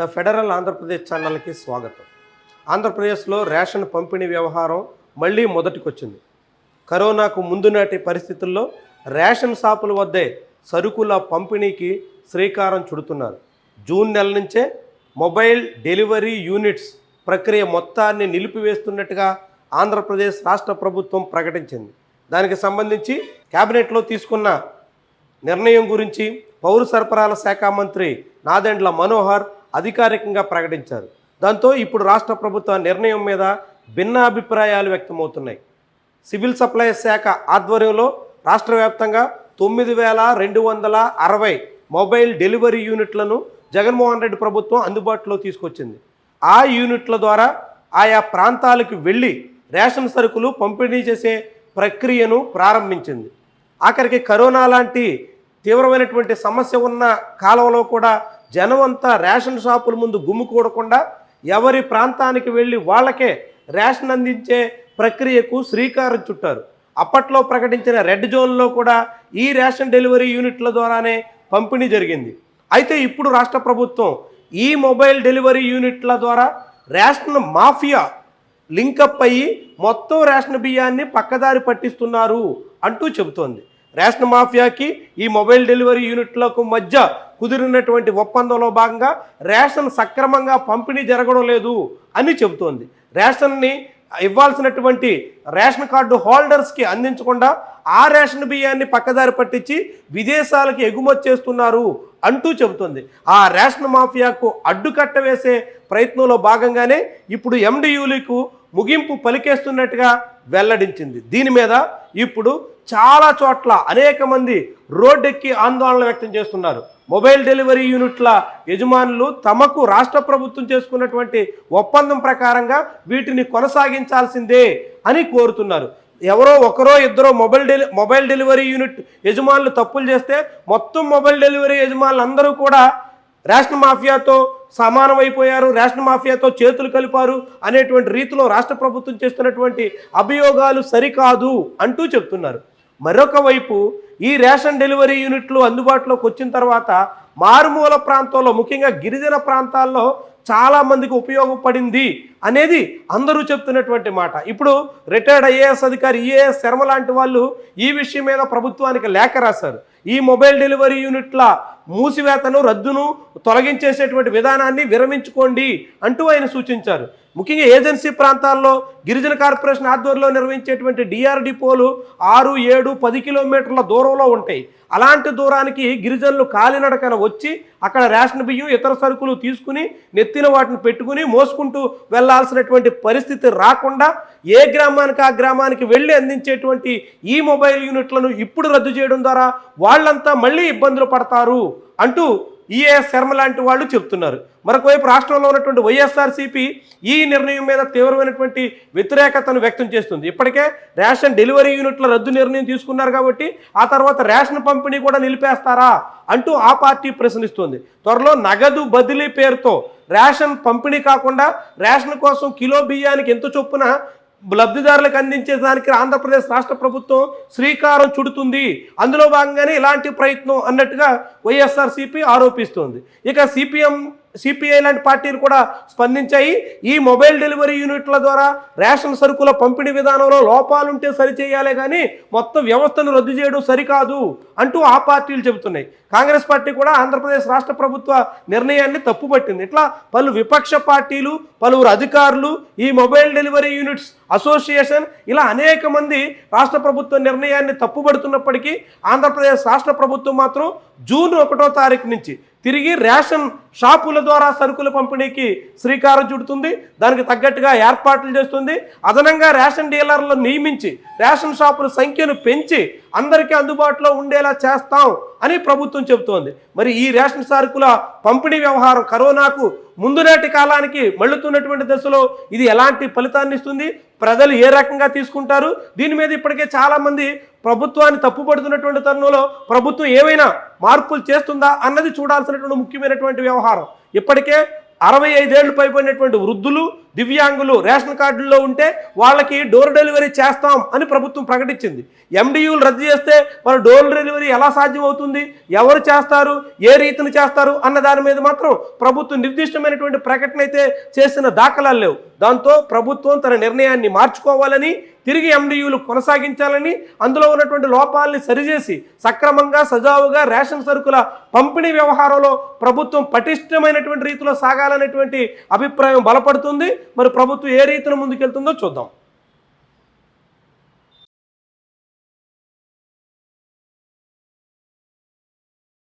The federal Andhra Pradesh ఛానల్కి స్వాగతం. ఆంధ్రప్రదేశ్లో రేషన్ పంపిణీ వ్యవహారం మళ్ళీ మొదటికొచ్చింది. కరోనాకు ముందు నాటి పరిస్థితుల్లో రేషన్ షాపుల వద్దే సరుకుల పంపిణీకి శ్రీకారం చుడుతున్నారు. జూన్ నెల నుంచే మొబైల్ డెలివరీ యూనిట్స్ ప్రక్రియ మొత్తాన్ని నిలిపివేస్తున్నట్టుగా ఆంధ్రప్రదేశ్ రాష్ట్ర ప్రభుత్వం ప్రకటించింది. దానికి సంబంధించి కేబినెట్లో తీసుకున్న నిర్ణయం గురించి పౌర సరఫరాల శాఖ మంత్రి నాదెండ్ల మనోహర్ అధికారికంగా ప్రకటించారు. దాంతో ఇప్పుడు రాష్ట్ర ప్రభుత్వ నిర్ణయం మీద భిన్న అభిప్రాయాలు వ్యక్తమవుతున్నాయి. సివిల్ సప్లైస్ శాఖ ఆధ్వర్యంలో రాష్ట్ర వ్యాప్తంగా తొమ్మిది వేల రెండు వందల అరవై మొబైల్ డెలివరీ యూనిట్లను జగన్మోహన్ రెడ్డి ప్రభుత్వం అందుబాటులో తీసుకొచ్చింది. ఆ యూనిట్ల ద్వారా ఆయా ప్రాంతాలకు వెళ్ళి రేషన్ సరుకులు పంపిణీ చేసే ప్రక్రియను ప్రారంభించింది. ఆఖరికి కరోనా లాంటి తీవ్రమైనటువంటి సమస్య ఉన్న కాలంలో కూడా జనం అంతా రేషన్ షాపుల ముందు గుమ్ముకూడకుండా ఎవరి ప్రాంతానికి వెళ్ళి వాళ్ళకే రేషన్ అందించే ప్రక్రియకు శ్రీకారం చుట్టారు. అప్పట్లో ప్రకటించిన రెడ్ జోన్లో కూడా ఈ రేషన్ డెలివరీ యూనిట్ల ద్వారానే పంపిణీ జరిగింది. అయితే ఇప్పుడు రాష్ట్ర ప్రభుత్వం ఈ మొబైల్ డెలివరీ యూనిట్ల ద్వారా రేషన్ మాఫియా లింకప్ అయ్యి మొత్తం రేషన్ బియ్యాన్ని పక్కదారి పట్టిస్తున్నారు అంటూ చెబుతోంది. రేషన్ మాఫియాకి ఈ మొబైల్ డెలివరీ యూనిట్లకు మధ్య కుదిరినటువంటి ఒప్పందంలో భాగంగా రేషన్ సక్రమంగా పంపిణీ జరగడం లేదు అని చెబుతోంది. రేషన్ని ఇవ్వాల్సినటువంటి రేషన్ కార్డు హోల్డర్స్కి అందించకుండా ఆ రేషన్ బియ్యాన్ని పక్కదారి పట్టించి విదేశాలకు ఎగుమతి చేస్తున్నారు అంటూ చెబుతుంది. ఆ రేషన్ మాఫియాకు అడ్డుకట్ట వేసే ప్రయత్నంలో భాగంగానే ఇప్పుడు ఎండియూలకు ముగింపు పలికేస్తున్నట్టుగా వెల్లడించింది. దీని మీద ఇప్పుడు చాలా చోట్ల అనేక మంది రోడ్డెక్కి ఆందోళన వ్యక్తం చేస్తున్నారు. మొబైల్ డెలివరీ యూనిట్ల యజమానులు తమకు రాష్ట్ర ప్రభుత్వం చేసుకున్నటువంటి ఒప్పందం ప్రకారంగా వీటిని కొనసాగించాల్సిందే అని కోరుతున్నారు. ఎవరో ఒకరో ఇద్దరో mobile deli mobile delivery unit యజమానులు తప్పులు చేస్తే మొత్తం మొబైల్ డెలివరీ యజమానులు అందరూ కూడా రేషన్ మాఫియాతో సమానమైపోయారు రేషన్ మాఫియాతో చేతులు కలిపారు అనేటువంటి రీతిలో రాష్ట్ర ప్రభుత్వం చేస్తున్నటువంటి అభియోగాలు సరికాదు అంటూ చెప్తున్నారు. మరొక వైపు ఈ రేషన్ డెలివరీ యూనిట్లు అందుబాటులోకి వచ్చిన తర్వాత మారుమూల ప్రాంతాల్లో ముఖ్యంగా గిరిజన ప్రాంతాల్లో చాలా మందికి ఉపయోగపడింది అనేది అందరూ చెప్తున్నటువంటి మాట. ఇప్పుడు రిటైర్డ్ ఐఏఎస్ అధికారి ఈఏఎస్ శర్మ లాంటి వాళ్ళు ఈ విషయం మీద ప్రభుత్వానికి లేఖ రాశారు. ఈ మొబైల్ డెలివరీ యూనిట్ల మూసివేతను రద్దును తొలగించేసేటువంటి విధానాన్ని విరమించుకోండి అంటూ ఆయన సూచించారు. ముఖ్యంగా ఏజెన్సీ ప్రాంతాల్లో గిరిజన కార్పొరేషన్ ఆధ్వర్యంలో నిర్వహించేటువంటి డిఆర్ డిపోలు ఆరు ఏడు పది కిలోమీటర్ల దూరంలో ఉంటాయి. అలాంటి దూరానికి గిరిజనులు కాలినడకన వచ్చి అక్కడ రేషన్ బియ్యం ఇతర సరుకులు తీసుకుని నెత్తిన వాటిని పెట్టుకుని మోసుకుంటూ వెళ్ళాల్సినటువంటి పరిస్థితి రాకుండా ఏ గ్రామానికి ఆ గ్రామానికి వెళ్ళి అందించేటువంటి ఈ మొబైల్ యూనిట్లను ఇప్పుడు రద్దు చేయడం ద్వారా వాళ్ళంతా మళ్ళీ ఇబ్బందులు పడతారు అంటూ ఈఏఎస్ శర్మ లాంటి వాళ్ళు చెప్తున్నారు. మరొకవైపు రాష్ట్రంలో ఉన్నటువంటి వైఎస్ఆర్సీపీ ఈ నిర్ణయం మీద తీవ్రమైనటువంటి వ్యతిరేకతను వ్యక్తం చేస్తుంది. ఇప్పటికే రేషన్ డెలివరీ యూనిట్ల రద్దు నిర్ణయం తీసుకున్నారు కాబట్టి ఆ తర్వాత రేషన్ పంపిణీ కూడా నిలిపేస్తారా అంటూ ఆ పార్టీ ప్రశ్నిస్తుంది. త్వరలో నగదు బదిలీ పేరుతో రేషన్ పంపిణీ కాకుండా రేషన్ కోసం కిలో బియ్యానికి ఎంత చొప్పున లబ్ధిదారులకు అందించేదానికి ఆంధ్రప్రదేశ్ రాష్ట్ర ప్రభుత్వం శ్రీకారం చుడుతుంది. అందులో భాగంగానే ఇలాంటి ప్రయత్నం అన్నట్టుగా వైఎస్ఆర్సీపీ ఆరోపిస్తోంది. ఇక సిపిఎం సిపిఐ లాంటి పార్టీలు కూడా స్పందించాయి. ఈ మొబైల్ డెలివరీ యూనిట్ల ద్వారా రేషన్ సరుకుల పంపిణీ విధానంలో లోపాలుంటే సరిచేయాలే కానీ మొత్తం వ్యవస్థను రద్దు చేయడం సరికాదు అంటూ ఆ పార్టీలు చెబుతున్నాయి. కాంగ్రెస్ పార్టీ కూడా ఆంధ్రప్రదేశ్ రాష్ట్ర ప్రభుత్వ నిర్ణయాన్ని తప్పుపట్టింది. ఇట్లా పలు విపక్ష పార్టీలు పలువురు అధికారులు ఈ మొబైల్ డెలివరీ యూనిట్స్ అసోసియేషన్ ఇలా అనేక మంది రాష్ట్ర ప్రభుత్వ నిర్ణయాన్ని తప్పుపడుతున్నప్పటికీ ఆంధ్రప్రదేశ్ రాష్ట్ర ప్రభుత్వం మాత్రం జూన్ ఒకటో తారీఖు నుంచి తిరిగి రేషన్ షాపుల ద్వారా సరుకుల పంపిణీకి శ్రీకారం చుడుతుంది. దానికి తగ్గట్టుగా ఏర్పాట్లు చేస్తుంది. అదనంగా రేషన్ డీలర్లను నియమించి రేషన్ షాపుల సంఖ్యను పెంచి అందరికీ అందుబాటులో ఉండేలా చేస్తాం అని ప్రభుత్వం చెబుతోంది. మరి ఈ రేషన్ సరుకుల పంపిణీ వ్యవహారం కరోనాకు ముందు నాటి కాలానికి మళ్ళుతున్నటువంటి దశలో ఇది ఎలాంటి ఫలితాన్ని ఇస్తుంది? ప్రజలు ఏ రకంగా తీసుకుంటారు? దీని మీద ఇప్పటికే చాలామంది ప్రభుత్వాన్ని తప్పుపడుతున్నటువంటి తరుణంలో ప్రభుత్వం ఏమైనా మార్పులు చేస్తుందా అన్నది చూడాల్సినటువంటి ముఖ్యమైనటువంటి వ్యవహారం. ఇప్పటికే అరవై ఐదేళ్ళు పైబడినటువంటి వృద్ధులు దివ్యాంగులు రేషన్ కార్డుల్లో ఉంటే వాళ్ళకి డోర్ డెలివరీ చేస్తాం అని ప్రభుత్వం ప్రకటించింది. ఎండియూలు రద్దు చేస్తే మరి డోర్ డెలివరీ ఎలా సాధ్యం అవుతుంది ఎవరు చేస్తారు? ఏ రీతిని చేస్తారు? అన్న దాని మీద మాత్రం ప్రభుత్వం నిర్దిష్టమైనటువంటి ప్రకటన అయితే చేసిన దాఖలాలు లేవు. దాంతో ప్రభుత్వం తన నిర్ణయాన్ని మార్చుకోవాలని తిరిగి ఎండియూలు కొనసాగించాలని అందులో ఉన్నటువంటి లోపాలని సరిచేసి సక్రమంగా సజావుగా రేషన్ సరుకుల పంపిణీ వ్యవహారంలో ప్రభుత్వం పటిష్టమైనటువంటి రీతిలో సాగాలనేటువంటి అభిప్రాయం బలపడుతుంది. మరి ప్రభుత్వం ఏ రీతిలో ముందుకెళ్తుందో చూద్దాం.